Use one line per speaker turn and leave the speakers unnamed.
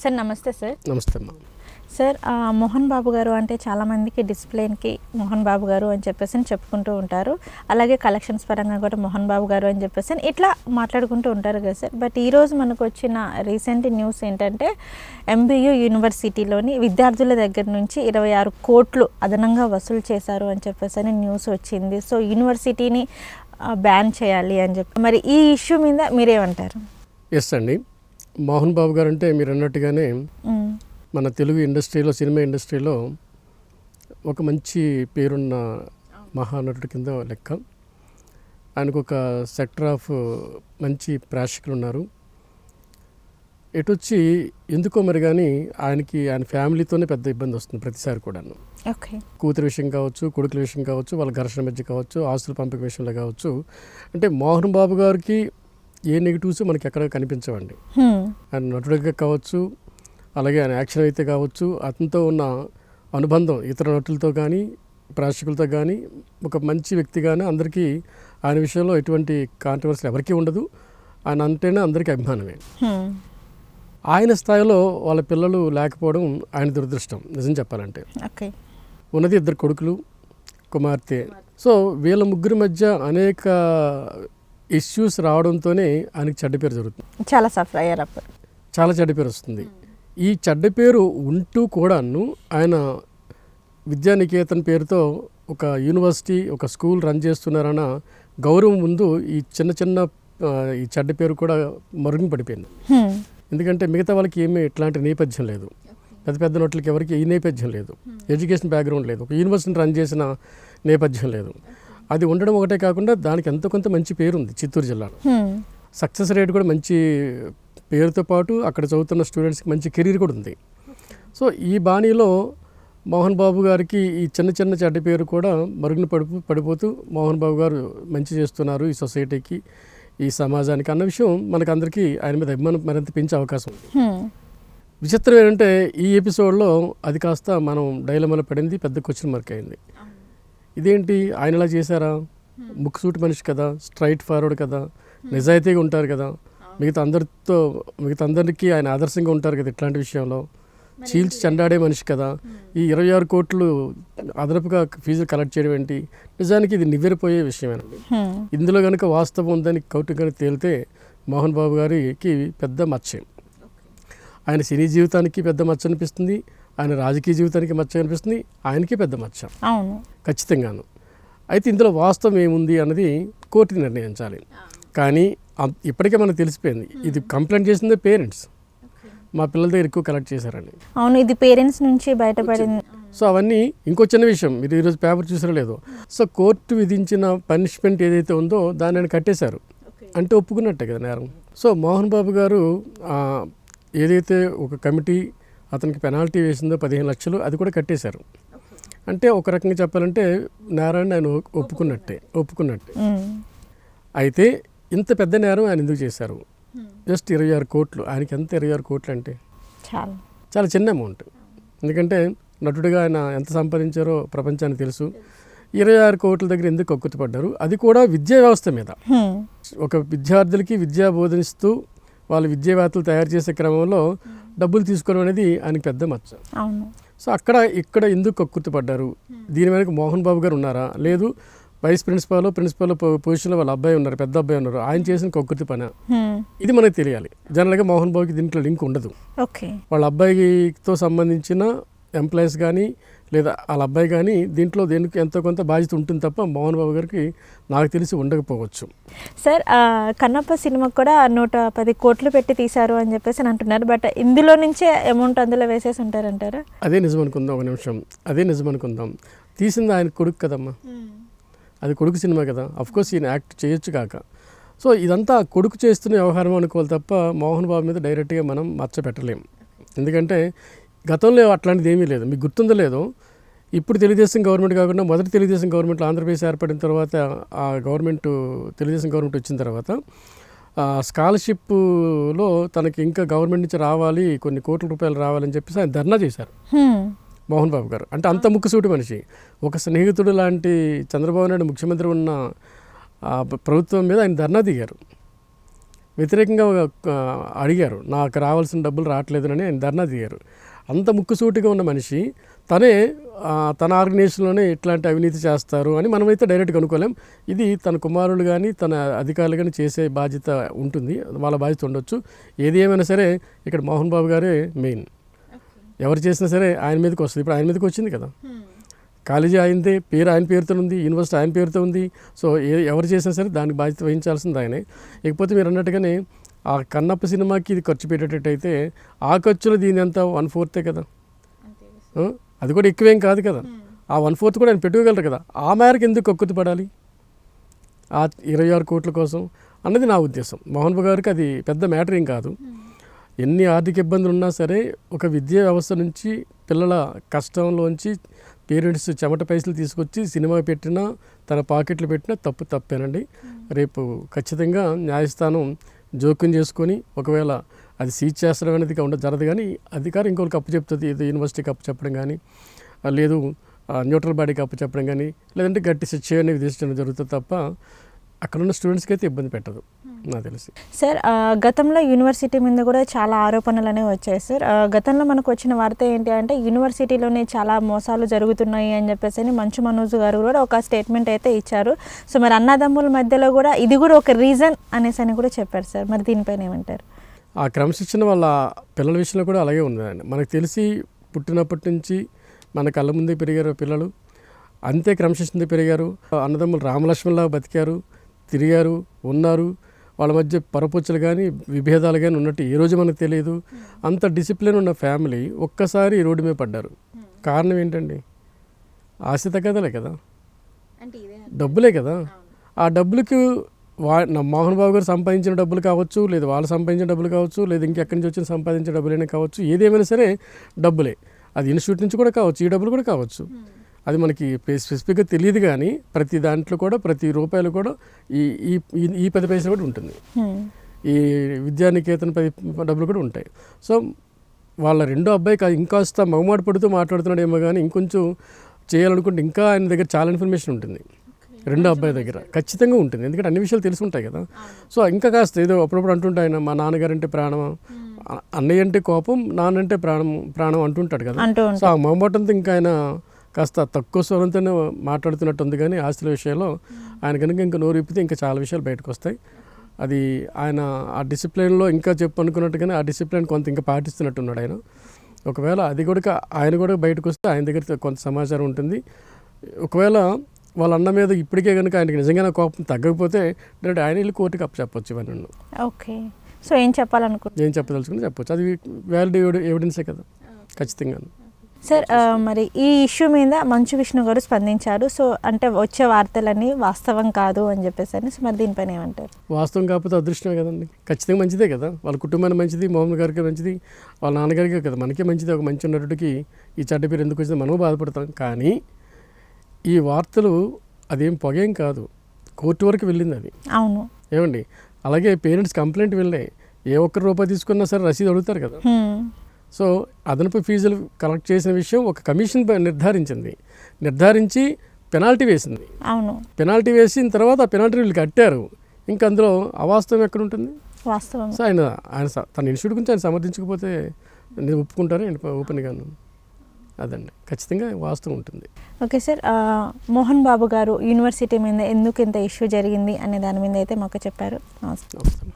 Sir నమస్తే sir.
నమస్తే అమ్మా.
సార్ మోహన్ బాబు గారు అంటే చాలామందికి డిసిప్లిన్కి మోహన్ బాబు గారు అని చెప్పేసి అని చెప్పుకుంటూ ఉంటారు. అలాగే కలెక్షన్స్ పరంగా కూడా మోహన్ బాబు గారు అని చెప్పేసి ఇట్లా మాట్లాడుకుంటూ ఉంటారు కదా సార్. బట్ ఈరోజు మనకు వచ్చిన రీసెంట్ న్యూస్ ఏంటంటే ఎంబీయూ యూనివర్సిటీలోని విద్యార్థుల దగ్గర నుంచి ఇరవై ఆరు కోట్లు అదనంగా వసూలు చేశారు అని చెప్పేసి అని న్యూస్ వచ్చింది. సో యూనివర్సిటీని బ్యాన్ చేయాలి అని చెప్పి. మరి ఈ ఇష్యూ మీద మీరేమంటారు?
ఎస్ అండి. మోహన్ బాబు గారు అంటే మీరు అన్నట్టుగానే. మన తెలుగు ఇండస్ట్రీలో సినిమా ఇండస్ట్రీలో ఒక మంచి పేరున్న మహానటుడి కింద లెక్క. ఆయనకు ఒక సెక్టర్ ఆఫ్ మంచి ప్రేక్షకులు ఉన్నారు ఎటొచ్చి ఎందుకో మరి కానీ ఆయనకి ఆయన ఫ్యామిలీతోనే పెద్ద ఇబ్బంది వస్తుంది ప్రతిసారి కూడాను. కూతురు విషయం కావచ్చు కొడుకుల విషయం కావచ్చు వాళ్ళ ఘర్షణ మధ్య కావచ్చు ఆస్తుల పంపిక విషయంలో కావచ్చు. అంటే మోహన్ బాబు గారికి ఏ నెగిటివ్స్ మనకి ఎక్కడ కనిపించవండి. ఆయన నటుడిగా కావచ్చు అలాగే ఆయన యాక్షన్ అయితే కావచ్చు అతనితో ఉన్న అనుబంధం ఇతర నటులతో కానీ ప్రేక్షకులతో కానీ ఒక మంచి వ్యక్తిగానే అందరికీ ఆయన విషయంలో ఎటువంటి కాంట్రవర్సీ ఎవరికీ ఉండదు. ఆయన అంటేనే అందరికీ అభిమానమే. ఆయన స్థాయిలో వాళ్ళ పిల్లలు లేకపోవడం ఆయన దురదృష్టం నిజం చెప్పాలంటే. ఉన్నది ఇద్దరు కొడుకులు కుమార్తె. సో వీళ్ళ ముగ్గురి మధ్య అనేక ఇష్యూస్ రావడంతోనే ఆయనకి చెడ్డ పేరు జరుగుతుంది.
చాలా సఫర్ అయ్యారు అప్పుడు.
చాలా చెడ్డ పేరు వస్తుంది. ఈ చెడ్డ పేరు ఉంటూ కూడాను ఆయన విద్యానికేతన్ పేరుతో ఒక యూనివర్సిటీ ఒక స్కూల్ రన్ చేస్తున్నారన్న గౌరవం ముందు ఈ చిన్న చిన్న ఈ చెడ్డ పేరు కూడా మరుగున పడిపోయింది. ఎందుకంటే మిగతా వాళ్ళకి ఏమీ ఇట్లాంటి నేపథ్యం లేదు. పెద్ద పెద్ద నోట్లకి ఎవరికి ఈ నేపథ్యం లేదు. ఎడ్యుకేషన్ బ్యాక్గ్రౌండ్ లేదు. ఒక యూనివర్సిటీని రన్ చేసిన నేపథ్యం లేదు. అది ఉండడం ఒకటే కాకుండా దానికి ఎంతో కొంత మంచి పేరు ఉంది చిత్తూరు జిల్లాలో. సక్సెస్ రేట్ కూడా మంచి పేరుతో పాటు అక్కడ చదువుతున్న స్టూడెంట్స్కి మంచి కెరీర్ కూడా ఉంది సో ఈ బాణీలో మోహన్ బాబు గారికి ఈ చిన్న చిన్న చెడ్డ పేరు కూడా మరుగున పడిపో పడిపోతూ మోహన్ బాబు గారు మంచి చేస్తున్నారు ఈ సొసైటీకి ఈ సమాజానికి అన్న విషయం మనకందరికీ ఆయన మీద అభిమానం మరింత పెంచే అవకాశం ఉంది. విచిత్రం ఏంటంటే ఈ ఎపిసోడ్లో అది కాస్త మనం డైలమాలో పడింది పెద్ద క్వశ్చన్ మార్క్ అయింది ఇదేంటి? ఆయన ఇలా చేశారా? ముక్కుసూటి మనిషి కదా స్ట్రైట్ ఫార్వర్డ్ కదా నిజాయితీగా ఉంటారు కదా. మిగతా అందరితో మిగతా అందరికీ ఆయన ఆదర్శంగా ఉంటారు కదా ఇట్లాంటి విషయంలో. చీల్చి చెండాడే మనిషి కదా. ఈ ఇరవై ఆరు కోట్లు అదనపుగా ఫీజులు కలెక్ట్ చేయడం ఏంటి? నిజానికి ఇది నివ్వెరపోయే విషయమేనండి. ఇందులో కనుక వాస్తవం ఉందని కౌటు కనుక తేలితే మోహన్ బాబు గారికి పెద్ద మచ్చే. ఆయన సినీ జీవితానికి పెద్ద మచ్చ అనిపిస్తుంది ఆయన రాజకీయ జీవితానికి మచ్చ అనిపిస్తుంది ఆయనకి పెద్ద మచ్చ.
అవును.
ఖచ్చితంగాను. అయితే ఇందులో వాస్తవం ఏముంది అన్నది కోర్టు నిర్ణయించాలి. కానీ ఇప్పటికే మనకు తెలిసిపోయింది. ఇది కంప్లైంట్ చేసిందే పేరెంట్స్. మా పిల్లల దగ్గర ఎక్కువ కలెక్ట్ చేశారని.
అవును ఇది పేరెంట్స్ నుంచి బయటపడింది.
సో అవన్నీ ఇంకో చిన్న విషయం మీరు ఈరోజు పేపర్ చూసారో లేదో. సో కోర్టు విధించిన పనిష్మెంట్ ఏదైతే ఉందో దాన్ని ఆయన కట్టేశారు. అంటే ఒప్పుకున్నట్టే కదా నేరం. సో మోహన్ బాబు గారు ఏదైతే ఒక కమిటీ అతనికి పెనాల్టీ వేసిందో పదిహేను లక్షలు అది కూడా కట్టేశారు. అంటే ఒక రకంగా చెప్పాలంటే నేరాన్ని ఆయన ఒప్పుకున్నట్టే ఒప్పుకున్నట్టే. అయితే ఇంత పెద్ద నేరం ఆయన ఎందుకు చేశారు? జస్ట్ ఇరవై ఆరు కోట్లు ఆయనకి ఎంత ఇరవై ఆరు కోట్లు అంటే?
చాలా.
చాలా చిన్న అమౌంట్. ఎందుకంటే నటుడిగా ఆయన ఎంత సంపాదించారో ప్రపంచానికి తెలుసు. ఇరవై ఆరు కోట్ల దగ్గర ఎందుకు కక్కుతుపడ్డారు అది కూడా విద్యా వ్యవస్థ మీద. ఒక విద్యార్థులకి విద్యా బోధిస్తూ వాళ్ళు విద్యావేత్తలు తయారు చేసే క్రమంలో డబ్బులు తీసుకోవడం అనేది ఆయనకి పెద్ద మచ్చ. సో అక్కడ ఇక్కడ ఎందుకు కక్కుర్తిపడ్డారు? దీని వెనక మోహన్ బాబు గారు ఉన్నారా? లేదు వైస్ ప్రిన్సిపాల్ ప్రిన్సిపాల్ పొజిషన్లో వాళ్ళ అబ్బాయి ఉన్నారు పెద్ద అబ్బాయి ఉన్నారు. ఆయన చేసిన కక్కుర్తి పని. ఇది మనకు తెలియాలి. జనరల్గా మోహన్ బాబుకి దీంట్లో లింక్ ఉండదు. వాళ్ళ అబ్బాయితో సంబంధించిన ఎంప్లాయీస్ కానీ లేదా వాళ్ళ అబ్బాయి కానీ దీంట్లో దేనికి ఎంతో కొంత బాధ్యత ఉంటుంది తప్ప మోహన్ బాబు గారికి నాకు తెలిసి ఉండకపోవచ్చు.
సార్ కన్నప్ప సినిమాకి కూడా నూట పది కోట్లు పెట్టి తీశారు అని చెప్పేసి అని అంటున్నారు. బట్ ఇందులో నుంచే అమౌంట్ అందులో వేసేసి ఉంటారంటారా?
అదే నిజం అనుకుందాం ఒక నిమిషం. అదే నిజం అనుకుందాం తీసింది ఆయన కొడుకు కదమ్మా. అది కొడుకు సినిమా కదా. కోర్స్ ఈయన యాక్ట్ చేయొచ్చు కాక. సో ఇదంతా కొడుకు చేస్తున్న వ్యవహారం అనుకోవాలి తప్ప మోహన్ బాబు మీద డైరెక్ట్గా మనం మచ్చ పెట్టలేం. ఎందుకంటే గతంలో అట్లాంటిది ఏమీ లేదు. మీకు గుర్తుందో లేదో ఇప్పుడు తెలుగుదేశం గవర్నమెంట్ కాకుండా మొదటి తెలుగుదేశం గవర్నమెంట్ ఆంధ్రప్రదేశ్ ఏర్పడిన తర్వాత ఆ గవర్నమెంట్ తెలుగుదేశం గవర్నమెంట్ వచ్చిన తర్వాత స్కాలర్షిప్లో తనకి ఇంకా గవర్నమెంట్ నుంచి రావాలి కొన్ని కోట్ల రూపాయలు రావాలని చెప్పేసి ఆయన ధర్నా చేశారు. మోహన్ బాబు గారు. అంటే అంత ముక్కుసూటి మనిషి. ఒక స్నేహితుడు లాంటి చంద్రబాబు నాయుడు ముఖ్యమంత్రి ఉన్న ప్రభుత్వం మీద ఆయన ధర్నా దిగారు. వ్యతిరేకంగా అడిగారు. నాకు రావాల్సిన డబ్బులు రావట్లేదని ఆయన ధర్నా దిగారు. అంత ముక్కుసూటిగా ఉన్న మనిషి తనే తన ఆర్గనైజేషన్లోనే ఇట్లాంటి అవినీతి చేస్తారు అని మనమైతే డైరెక్ట్గా అనుకోలేం ఇది తన కుమారులు కానీ తన అధికారులు కానీ చేసే బాధ్యత ఉంటుంది వాళ్ళ బాధ్యత ఉండొచ్చు. ఏది ఏమైనా సరే ఇక్కడ మోహన్ బాబు గారే మెయిన్. ఎవరు చేసినా సరే ఆయన మీదకి వస్తుంది. ఇప్పుడు ఆయన మీదకి వచ్చింది కదా. కాలేజీ ఆయనదే పేరు ఆయన పేరుతో ఉంది యూనివర్సిటీ ఆయన పేరుతో ఉంది. సో ఏ ఎవరు చేసినా సరే దానికి బాధ్యత వహించాల్సింది ఆయనే. ఇకపోతే మీరు అన్నట్టుగానే ఆ కన్నప్ప సినిమాకి ఇది ఖర్చు పెట్టేటట్టయితే ఆ ఖర్చులో దీని ఎంత వన్ ఫోర్తే కదా? అది కూడా ఎక్కువేం కాదు కదా. ఆ వన్ ఫోర్త్ కూడా ఆయన పెట్టుకోగలరు కదా. ఆ మేరకు ఎందుకు కక్కుతి పడాలి? ఆ ఇరవై ఆరు కోట్ల కోసం అన్నది నా ఉద్దేశం. మోహన్ బాబు గారికి అది పెద్ద మ్యాటర్ ఏం కాదు. ఎన్ని ఆర్థిక ఇబ్బందులు ఉన్నా సరే ఒక విద్యా వ్యవస్థ నుంచి పిల్లల కష్టంలోంచి పేరెంట్స్ చెమట పైసలు తీసుకొచ్చి సినిమా పెట్టినా తన పాకెట్లు పెట్టినా తప్పు తప్పేనండి. రేపు ఖచ్చితంగా న్యాయస్థానం జోక్యం చేసుకొని ఒకవేళ అది సీజ్ చేస్తడం అనేది ఉండదు జరదు జరగదు. కానీ అధికారం ఇంకొకరికి అప్పు చెప్తుంది ఏదో యూనివర్సిటీకి అప్పు చెప్పడం కానీ లేదు న్యూట్రల్ బాడీకి అప్పు చెప్పడం కానీ లేదంటే గట్టి శిక్ష అనేది విధించడం జరుగుతుంది తప్ప అక్కడ ఉన్న స్టూడెంట్స్కి అయితే ఇబ్బంది పెట్టదు. నాకు తెలిసి.
సార్ గతంలో యూనివర్సిటీ మీద కూడా చాలా ఆరోపణలు అనేవి వచ్చాయి సార్. గతంలో మనకు వచ్చిన వార్త ఏంటి అంటే యూనివర్సిటీలోనే చాలా మోసాలు జరుగుతున్నాయి అని చెప్పేసి అని మంచు మనోజ్ గారు కూడా ఒక స్టేట్మెంట్ అయితే ఇచ్చారు. సో మరి అన్నదమ్ముల మధ్యలో కూడా ఇది కూడా ఒక రీజన్ అనేసి అని కూడా చెప్పారు సార్. మరి దీనిపైన ఏమంటారు?
ఆ క్రమశిక్షణ వాళ్ళ పిల్లల విషయంలో కూడా అలాగే ఉందండి మనకు తెలిసి పుట్టినప్పటి నుంచి మన కళ్ళ ముందే పెరిగారు పిల్లలు. అంతే క్రమశిక్షణతో పెరిగారు. అన్నదమ్ములు రామలక్ష్మణలా బతికారు తిరిగారు ఉన్నారు. వాళ్ళ మధ్య పరపొచ్చులు కానీ విభేదాలు కానీ ఉన్నట్టు ఏ రోజు మనకు తెలియదు. అంత డిసిప్లిన్ ఉన్న ఫ్యామిలీ ఒక్కసారి రోడ్డు మీద పడ్డారు. కారణం ఏంటండి? ఆశ తగ్గదలే కదా. డబ్బులే కదా. ఆ డబ్బులకు వా మోహన్ బాబు గారు సంపాదించిన డబ్బులు కావచ్చు లేదా వాళ్ళు సంపాదించిన డబ్బులు కావచ్చు లేదా ఇంకెక్కడి నుంచి వచ్చిన సంపాదించిన డబ్బులైనా కావచ్చు ఏదేమైనా సరే డబ్బులే. అది ఇన్స్టిట్యూట్ నుంచి కూడా కావచ్చు ఈ డబ్బులు కూడా కావచ్చు. అది మనకి స్పె- స్పెసిఫిక్గా తెలియదు కానీ ప్రతి దాంట్లో కూడా ప్రతి రూపాయలు కూడా ఈ ఈ ఈ- పది పైసలు కూడా ఉంటుంది. ఈ విద్యానికేతన పది డబ్బులు కూడా ఉంటాయి. సో వాళ్ళ రెండో అబ్బాయి ఇంకాస్త మగమాటు పడుతూ మాట్లాడుతున్నాడేమో కానీ ఇంకొంచెం చేయాలనుకుంటే ఇంకా ఆయన దగ్గర చాలా ఇన్ఫర్మేషన్ ఉంటుంది. రెండో అబ్బాయి దగ్గర ఖచ్చితంగా ఉంటుంది. ఎందుకంటే అన్ని విషయాలు తెలిసి ఉంటాయి కదా సో ఇంకా కాస్త ఏదో అప్పుడప్పుడు అంటుంటే ఆయన మా నాన్నగారు అంటే ప్రాణం అన్నయ్య అంటే కోపం నాన్న అంటే ప్రాణం ప్రాణం అంటుంటాడు కదా. సో ఆ మొహమాటంతో ఇంకా ఆయన కాస్త తక్కువ స్వరంతోనే మాట్లాడుతున్నట్టు ఉంది కానీ ఆస్తుల విషయంలో ఆయన కనుక ఇంకా నోరు ఇప్పితే ఇంకా చాలా విషయాలు బయటకు వస్తాయి. అది ఆయన ఆ డిసిప్లిన్లో ఇంకా చెప్పు అనుకున్నట్టుగానే ఆ డిసిప్లిన్ కొంత ఇంకా పాటిస్తున్నట్టున్నాడు ఆయన. ఒకవేళ అది కూడా ఆయన కూడా బయటకు వస్తే ఆయన దగ్గర కొంత సమాచారం ఉంటుంది. ఒకవేళ వాళ్ళ అన్న మీద ఇప్పటికే కనుక ఆయనకి నిజంగానే కోపం తగ్గకపోతే డైరెక్ట్ ఆయన వెళ్ళి కోర్టుకి అప్పు చెప్పొచ్చు ఇవన్నీ.
ఓకే. సో ఏం చెప్పాలనుకుంటున్నారు?
ఏం చెప్పదలుచుకుని చెప్పొచ్చు. అది వ్యాలిడ్ ఎవిడెన్సే కదా? ఖచ్చితంగా
సార్ మరి ఈ ఇష్యూ మీద మంచు విష్ణు గారు స్పందించారు. సో అంటే వచ్చే వార్తలన్నీ వాస్తవం కాదు అని చెప్పేసి అని. సో మరి దీనిపైన ఏమంటారు?
వాస్తవం కాకపోతే అదృష్టమే కదండి. ఖచ్చితంగా మంచిదే కదా. వాళ్ళ కుటుంబానికి మంచిది మోహన్ గారికి మంచిది వాళ్ళ నాన్నగారికి కదా. మనకే మంచిది. ఒక మంచి నటుడికి ఈ చెడ్డ పేరు ఎందుకు వచ్చింది మనము బాధపడతాం. కానీ ఈ వార్తలు అదేం పొగేం కాదు. కోర్టు వరకు వెళ్ళింది అది.
అవును.
ఏమండి? అలాగే పేరెంట్స్ కంప్లైంట్ వెళ్ళాయి ఏ ఒక్క రూపాయి తీసుకున్నా సరే రసీదు అడుగుతారు కదా. సో అదనపు ఫీజులు కలెక్ట్ చేసిన విషయం ఒక కమిషన్ నిర్ధారించింది. నిర్ధారించి పెనాల్టీ వేసింది.
అవును.
పెనాల్టీ వేసిన తర్వాత ఆ పెనాల్టీ వీళ్ళు కట్టారు. ఇంకా అందులో అవాస్తవం ఎక్కడ ఉంటుంది
వాస్తవం
సో ఆయన ఆయన తన ఇన్స్టిట్యూట్ గురించి ఆయన సమర్థించకపోతే నేను ఒప్పుకుంటాను ఆయన ఓపెన్గాను అదండి. ఖచ్చితంగా వాస్తవం ఉంటుంది.
ఓకే సార్ మోహన్ బాబు గారు యూనివర్సిటీ మీద ఎందుకు ఇంత ఇష్యూ జరిగింది అనే దాని మీద అయితే మాకు చెప్పారు. నమస్తే
నమస్తే.